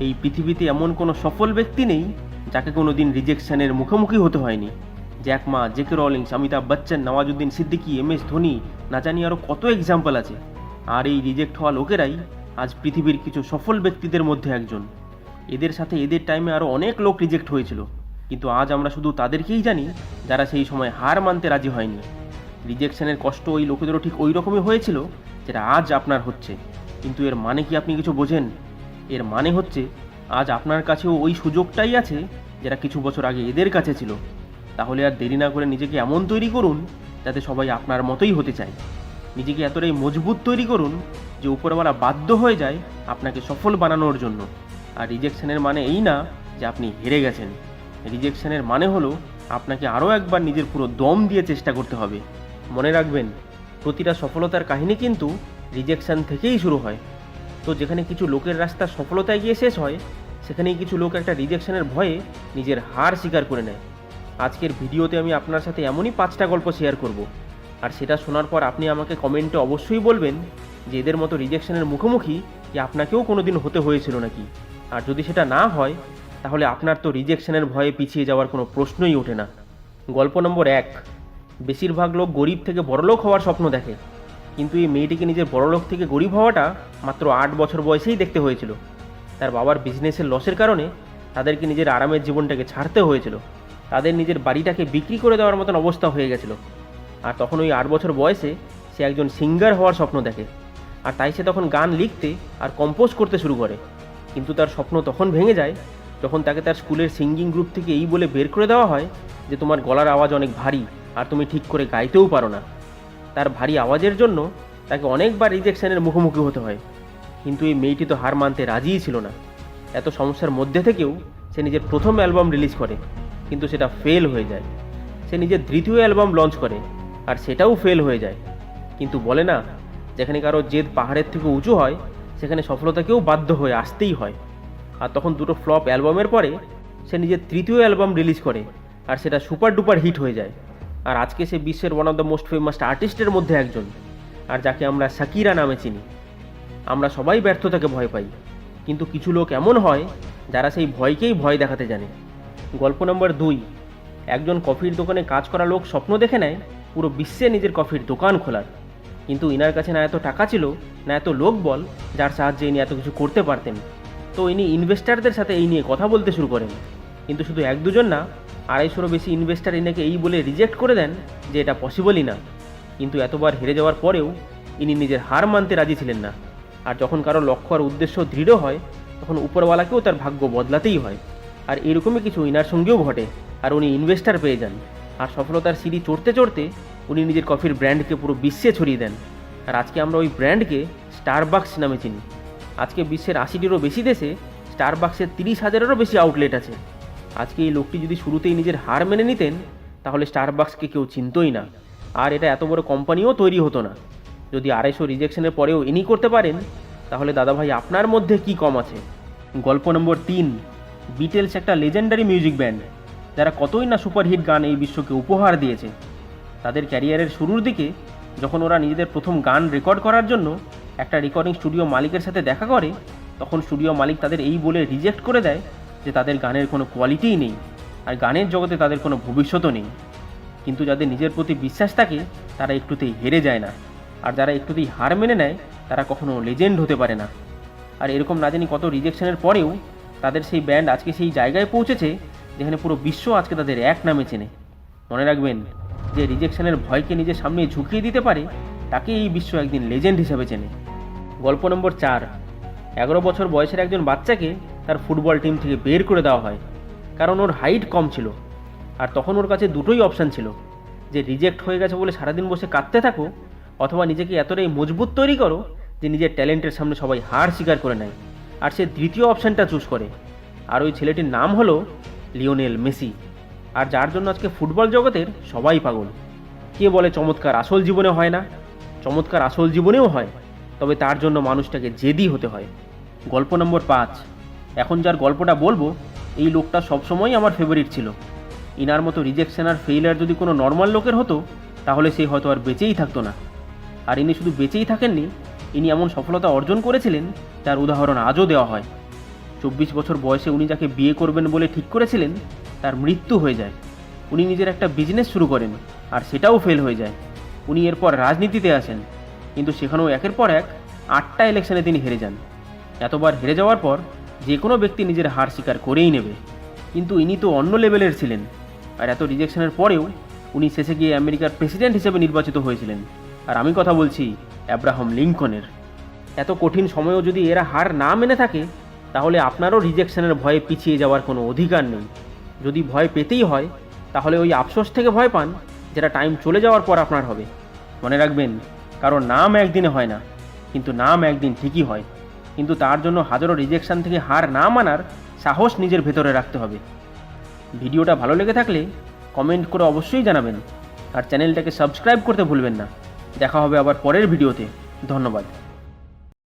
এই পৃথিবীতে এমন কোনো সফল ব্যক্তি নেই যাকে কোনো দিন রিজেকশনের মুখোমুখি হতে হয়নি। Jack Ma, J K Rowling, Amitabh Bachchan, Nawazuddin Siddiqui, M S Dhoni, না জানি আরও কত এক্সাম্পল আছে। আর এই রিজেক্ট হওয়া লোকেরাই আজ পৃথিবীর কিছু সফল ব্যক্তিদের মধ্যে একজন। এদের সাথে এদের টাইমে আরও অনেক লোক রিজেক্ট হয়েছিল। কিন্তু আজ আমরা শুধু তাদেরকেই জানি যারা সেই সময় হার মানতে রাজি হয়নি। রিজেকশনের কষ্ট ওই লোকেদেরও ঠিক ওই রকমই হয়েছিল, যেটা আজ আপনার হচ্ছে। কিন্তু এর মানে কি আপনি কিছু বোঝেন? এর মানে হচ্ছে, আজ আপনার কাছেও ওই সুযোগটাই আছে যেটা কিছু বছর আগে এদের কাছে ছিল। তাহলে আর দেরি না করে নিজেকে এমন তৈরি করুন যাতে সবাই আপনার মতোই হতে চায়। নিজেকে এতটাই মজবুত তৈরি করুন যে উপরওয়ালা বাধ্য হয়ে যায় আপনাকে সফল বানানোর জন্য। আর রিজেকশনের মানে এই না যে আপনি হেরে গেছেন। রিজেকশনের মানে হলো, আপনাকে আরও একবার নিজের পুরো দম দিয়ে চেষ্টা করতে হবে। মনে রাখবেন, প্রতিটা সফলতার কাহিনী কিন্তু রিজেকশন থেকেই শুরু হয়। তো যেখানে কিছু লোকের রাস্তা সফলতায় গিয়ে শেষ হয়, সেখানেই কিছু লোক একটা রিজেকশনের ভয়ে নিজের হার স্বীকার করে নেয়। আজকের ভিডিওতে আমি আপনার সাথে এমনই পাঁচটা গল্প শেয়ার করব। আর সেটা শোনার পর আপনি আমাকে কমেন্টে অবশ্যই বলবেন যে এদের মতো রিজেকশনের মুখোমুখি কি আপনাকেও কোনো দিন হতে হয়েছিল নাকি? আর যদি সেটা না হয়, তাহলে আপনার তো রিজেকশনের ভয়ে পিছিয়ে যাওয়ার কোনো প্রশ্নই ওঠে না। গল্প নম্বর এক, বেশিরভাগ লোক গরিব থেকে বড়লোক হওয়ার স্বপ্ন দেখে। কিন্তু এই মেয়েটিকে নিজের বড়লোক থেকে গরিব হওয়াটা মাত্র আট বছর বয়সেই দেখতে হয়েছিল। তার বাবার বিজনেসের লসের কারণে তাদেরকে নিজের আরামের জীবনটাকে ছাড়তে হয়েছিল। তাদের নিজের বাড়িটাকে বিক্রি করে দেওয়ার মতন অবস্থা হয়ে গেছিল। আর তখন ওই আট বছর বয়সে সে একজন সিঙ্গার হওয়ার স্বপ্ন দেখে। আর তাই সে তখন গান লিখতে আর কম্পোজ করতে শুরু করে। কিন্তু তার স্বপ্ন তখন ভেঙে যায় যখন তাকে তার স্কুলের সিঙ্গিং গ্রুপ থেকে এই বলে বের করে দেওয়া হয় যে তোমার গলার আওয়াজ অনেক ভারী আর তুমি ঠিক করে গাইতেও পারো না। তার ভারী আওয়াজের জন্য তাকে অনেকবার রিজেকশনের মুখোমুখি হতে হয়। কিন্তু এই মেয়েটি তো হার মানতে রাজিই ছিল না। এত সমস্যার মধ্যে থেকেও সে নিজের প্রথম অ্যালবাম রিলিজ করে, কিন্তু সেটা ফেল হয়ে যায়। সে নিজের দ্বিতীয় অ্যালবাম লঞ্চ করে, আর সেটাও ফেল হয়ে যায়। কিন্তু বলে না, যেখানে কারও জেদ পাহাড়ের থেকে উঁচু হয়, সেখানে সফলতাকেও বাধ্য হয়ে আসতেই হয়। আর তখন দুটো ফ্লপ অ্যালবামের পরে সে নিজের তৃতীয় অ্যালবাম রিলিজ করে, আর সেটা সুপার ডুপার হিট হয়ে যায়। আর আজকে সে বিশ্বের one of the most famous আর্টিস্টের মধ্যে একজন, আর যাকে আমরা সাকিরা নামে চিনি। আমরা সবাই ব্যর্থতাকে ভয় পাই, কিন্তু কিছু লোক এমন হয় যারা সেই ভয়কেই ভয় দেখাতে জানে। গল্প নম্বর দুই, একজন কফির দোকানে কাজ করা লোক স্বপ্ন দেখে নেয়, পুরো বিশ্বে নিজের কফির দোকান খোলার। কিন্তু ইনার কাছে না এত টাকা ছিল, না এত লোক বল, যার সাহায্যে ইনি এত কিছু করতে পারতেন। তো ইনি ইনভেস্টারদের সাথে এই নিয়ে কথা বলতে শুরু করেন। কিন্তু শুধু এক দুজন না আড়াইশোরও বেশি ইনভেস্টার ইনাকে এই বলে রিজেক্ট করে দেন যে এটা পসিবলই না। কিন্তু এতবার হেরে যাওয়ার পরেও ইনি নিজের হার মানতে রাজি ছিলেন না। আর যখন কারও লক্ষ্য আর উদ্দেশ্য দৃঢ় হয়, তখন উপরওয়ালাকেও তার ভাগ্য বদলাতেই হয়। আর এরকমই কিছু ইনার সঙ্গেও ঘটে, আর উনি ইনভেস্টার পেয়ে যান। আর সফলতার সিঁড়ি চড়তে চড়তে উনি নিজের কফির ব্র্যান্ডকে পুরো বিশ্বে ছড়িয়ে দেন। আর আজকে আমরা ওই ব্র্যান্ডকে স্টারবাক্স নামে চিনি। আজকে বিশ্বের আশিটিরও বেশি দেশে স্টারবাক্সের তিরিশ হাজারেরও বেশি আউটলেট আছে। আজকে এই লোকটি যদি শুরুতেই নিজের হার মেনে নিতেন, তাহলে স্টারবাক্সকে কেউ চিনতই না। আর এটা এত বড় কোম্পানিও তৈরি হতো না। যদি আড়াইশো রিজেকশনের পরেও ইনি করতে পারেন, তাহলে দাদাভাই আপনার মধ্যে কি কম আছে? গল্প নম্বর তিন, বিটেলস একটা লেজেন্ডারি মিউজিক ব্যান্ড যারা কতই না সুপারহিট গান এই বিশ্বকে উপহার দিয়েছে। তাদের ক্যারিয়ারের শুরুর দিকে, যখন ওরা নিজেদের প্রথম গান রেকর্ড করার জন্য একটা রেকর্ডিং স্টুডিও মালিকের সাথে দেখা করে, তখন স্টুডিও মালিক তাদের এই বলে রিজেক্ট করে দেয় যে তাদের গানের কোনো কোয়ালিটিই নেই আর গানের জগতে তাদের কোনো ভবিষ্যতও নেই। কিন্তু যাদের নিজের প্রতি বিশ্বাস থাকে, তারা একটুতেই হেরে যায় না। আর যারা একটুতেই হার মেনে নেয়, তারা কখনো লেজেন্ড হতে পারে না। আর এরকম না জানি কত রিজেকশনের পরেও তাদের সেই ব্যান্ড আজকে সেই জায়গায় পৌঁছেছে, যেখানে পুরো বিশ্ব আজকে তাদের এক নামে চেনে। মনে রাখবেন, যে রিজেকশনের ভয়কে নিজের সামনে ঝুঁকিয়ে দিতে পারে তাকে এই বিশ্ব একদিন লেজেন্ড হিসেবে চেনে। গল্প নম্বর চার, এগারো বছর বয়সের একজন বাচ্চাকে তার ফুটবল টিম থেকে বের করে দেওয়া হয়। কারণ ওর হাইট কম ছিল। আর তখন ওর কাছে দুটোই অপশান ছিল। যে রিজেক্ট হয়ে গেছে বলে সারাদিন বসে কাঁদতে থাকো, অথবা নিজেকে এতটাই মজবুত তৈরি করো যে নিজের ট্যালেন্টের সামনে সবাই হার স্বীকার করে নেয়। আর সে দ্বিতীয় অপশানটা চুজ করে। আর ওই ছেলেটির নাম হলো লিওনেল মেসি। আর যার জন্য আজকে ফুটবল জগতের সবাই পাগল। কে বলে চমৎকার আসল জীবনে হয় না? চমৎকার আসল জীবনেও হয়। তবে তার জন্য মানুষটাকে জেদি হতে হয়। গল্প নম্বর পাঁচ। এখন যার গল্পটা বলব, এই লোকটা সবসময়ই আমার ফেভারিট ছিল। ইনার মতো রিজেকশন আর ফেইলার যদি কোনো নর্মাল লোকের হতো, তাহলে সে হয়তো আর বেঁচেই থাকতো না। আর ইনি শুধু বেঁচেই থাকেননি, ইনি এমন সফলতা অর্জন করেছিলেন, যার উদাহরণ আজও দেওয়া হয়। চব্বিশ বছর বয়সে উনি যাকে বিয়ে করবেন বলে ঠিক করেছিলেন, তার মৃত্যু হয়ে যায়। উনি নিজের একটা বিজনেস শুরু করেন, আর সেটাও ফেল হয়ে যায়। উনি এরপর রাজনীতিতে আসেন, কিন্তু সেখানেও একের পর এক আটটা ইলেকশনে তিনি হেরে যান। এতবার হেরে যাওয়ার পর যে কোনো ব্যক্তি নিজের হার স্বীকার করেই নেবে। কিন্তু ইনি তো অন্য লেভেলের ছিলেন। আর এত রিজেকশনের পরেও উনি শেষে গিয়ে আমেরিকার প্রেসিডেন্ট হিসেবে নির্বাচিত হয়েছিলেন। আর আমি কথা বলছি অ্যাব্রাহাম লিঙ্কনের এত কঠিন সময়েও যদি এরা হার না মেনে থাকে, তাহলে আপনারও রিজেকশনের ভয়ে পিছিয়ে যাওয়ার কোনো অধিকার নেই। যদি ভয় পেতেই হয়, তাহলে ওই আফসোস থেকে ভয় পান যেটা টাইম চলে যাওয়ার পর আপনার হবে। মনে রাখবেন কারণ নাম একদিনে হয় না, কিন্তু নাম একদিন ঠিকই হয়। কিন্তু তার জন্য হাজারো রিজেকশান থেকে হার না মানার সাহস নিজের ভেতরে রাখতে হবে। ভিডিওটা ভালো লেগে থাকলে কমেন্ট করে অবশ্যই জানাবেন। আর চ্যানেলটাকে সাবস্ক্রাইব করতে ভুলবেন না। দেখা হবে আবার পরের ভিডিওতে ধন্যবাদ।